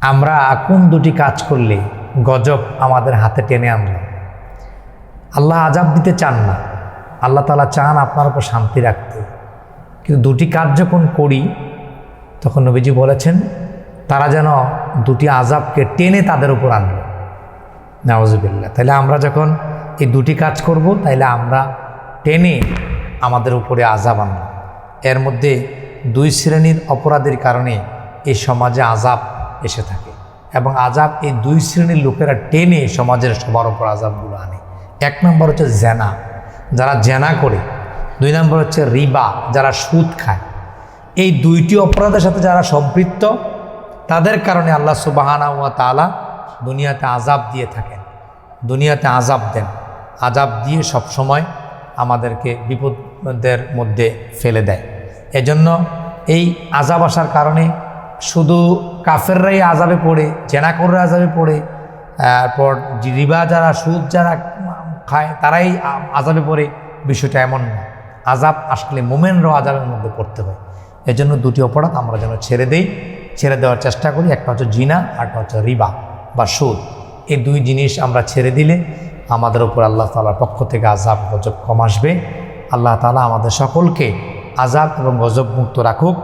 আমরা কোন দুটি কাজ করলে গজব আমাদের হাতে টেনে আনলো? আল্লাহ আজাব দিতে চান না। আল্লাহ তালা চান আপনার উপর শান্তি রাখতে। কিন্তু দুটি কাজ যখন করি, তখন নবীজি বলেছেন, তারা যেন দুটি আজাবকে টেনে তাদের উপর আনবে নওয়াজবিল্লা তাহলে আমরা যখন এই দুটি কাজ করব তাইলে আমরা টেনে আমাদের উপরে আজাব আনব। এর মধ্যে দুই শ্রেণির অপরাধের কারণে এই সমাজে আজাব এসে থাকে। এবং আজাব এই দুই শ্রেণির লোকেরা টেনে সমাজের সবার উপর আজাবগুলো আনে। এক নম্বর হচ্ছে জেনা। যারা জেনা করে, দুই নম্বর হচ্ছে রিবা, যারা সুদ খায়। এই দুইটি অপরাধের সাথে যারা সম্পৃক্ত, তাদের কারণে আল্লাহ সুবাহানা ওয়া তালা দুনিয়াতে আজাব দিয়ে থাকেন। দুনিয়াতে আজাব দেন। আজাব দিয়ে সব সময় আমাদেরকে বিপদের মধ্যে ফেলে দেয়। এজন্য এই আজাব আসার কারণে শুধু কাফেররাই আজাবে পড়ে, জেনাকররা আজাবে পড়ে, তারপর রিবা যারা, সুদ যারা খায়, তারাই আজাবে পড়ে। বিষয়টা এমন না। আজাব আসলে মোমেনরাও আজাবের মধ্যে পড়তে হয়। এজন্য দুটি অপরাধ আমরা যেন ছেড়ে দেই। ছেড়ে দেওয়ার চেষ্টা করি। একটা হচ্ছে জিনা আরটা হচ্ছে রিবা বা সুদ। এই দুই জিনিস আমরা ছেড়ে দিলে আমাদের উপর আল্লাহ তালার পক্ষ থেকে আজাব গজব কম আসবে। আল্লাহ তালা আমাদের সকলকে আজাব এবং গজব মুক্ত রাখুক।